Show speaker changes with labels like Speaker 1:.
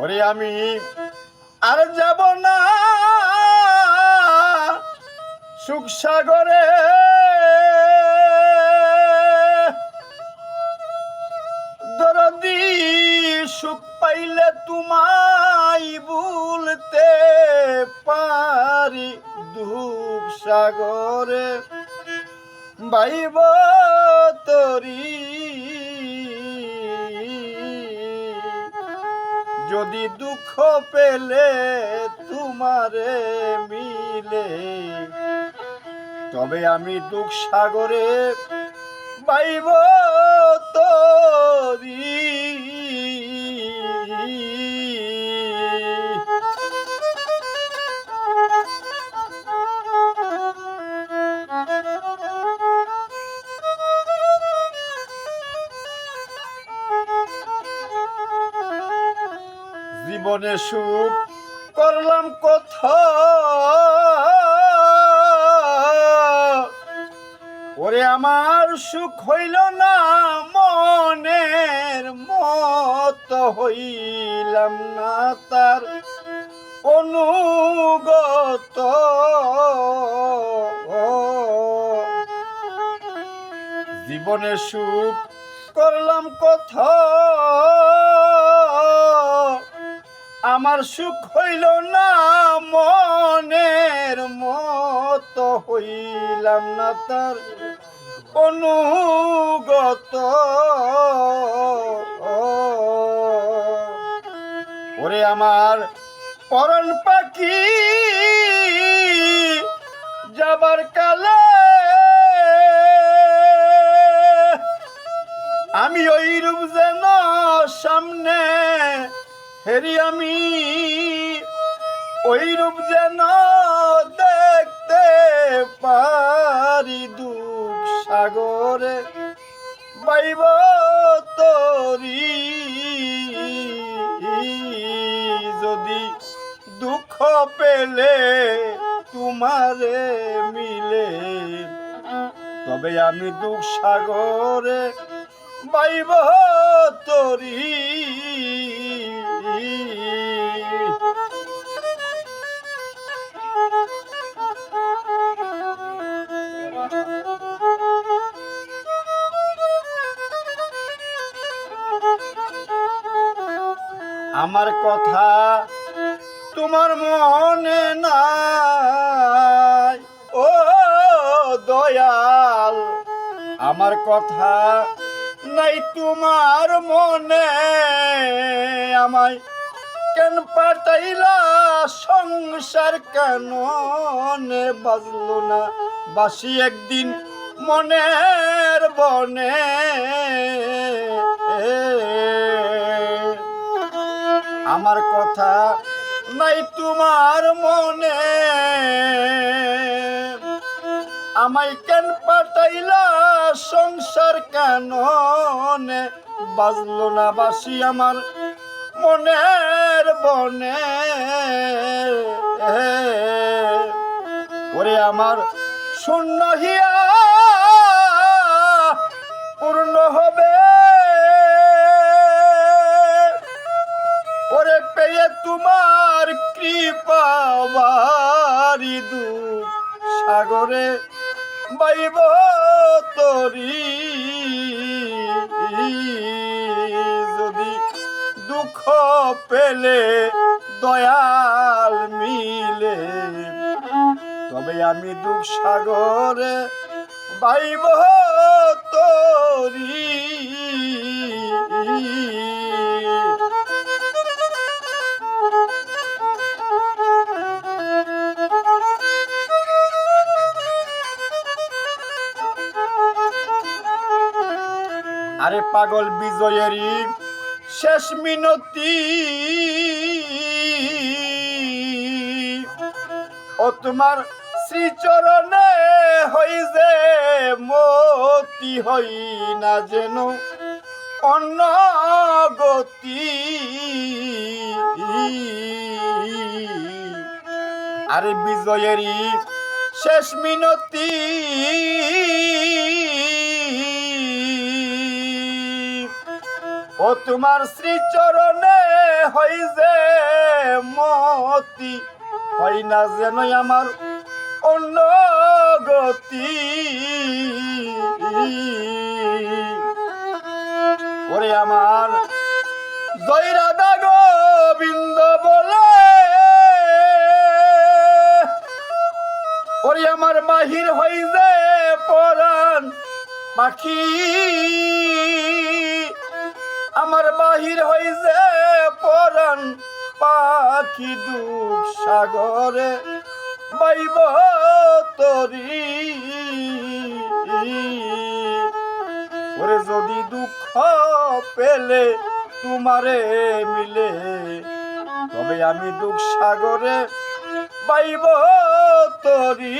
Speaker 1: ওরে আমি আর যাব না। সুখ সাগরে। দরদি, সুখ পাইলে তোমায় ভুলতে পারি দুঃখ সাগরে। বাইব তরি যদি দুঃখ পেলে তোমারে মিলে তবে আমি দুঃখ সাগরে বাইব তরি। জীবনে সুখ করলাম কত ওরে, আমার সুখ হইল না, মনের মত হইলাম না তার অনুগত। জীবনে সুখ করলাম কত আমার সুখ হইল না, মনের মত হইলাম না তার অনুগত। ওরে আমার পরন পাখি, যাবার হেরি আমি ওই রূপ যেন দেখতে পারি দুঃখ সাগরে, বাইব তরি। যদি দুঃখ পেলে তোমারে মিলে, তবে আমি দুঃখ সাগরে, বাইব তরি। আমার কথা তোমার মনে নাই। ও দয়াল আমার কথা নাই তোমার মনে আমায় কেন পাঠাইলা? সংসার কেন বাজলো না? বাসি একদিন মনের বনে। আমার কথা নাই তোমার মনে। আমায় কেন পাঠাইলা? সংসার কেন বাজলো না? বাসি আমার মনের বনে। ওরে আমার শূন্য হিয়া পূর্ণ হবে। ওরে পেয়ে তোমার কৃপা বারি দুঃখ সাগরে বাইব তরি। পেলে দয়াল মিলে। তবে আমি দুঃখ সাগরে বাইব তরি। আরে পাগল বিজয়েরই শেষ মিনতি। ও তোমার শ্রীচরণে হই যে মতি হই না যেন অন্য গতি। আরে বিজয়েরই শেষ মিনতি। ও তোমার শ্রীচরণে হই যে মতি, হয় না যেন আমার অন্য গতি। ওরে আমার জয় রাধা গোবিন্দ বলে, ওরে আমার বাহির হই যে পরাণ পাখি। আমার বাহির হই যে পরাণ পাখি দুঃখ সাগরে, বাইব তরি। ওরে যদি দুঃখ পেলে তোমারে মিলে, তবে আমি দুঃখ সাগরে, বাইব তরি।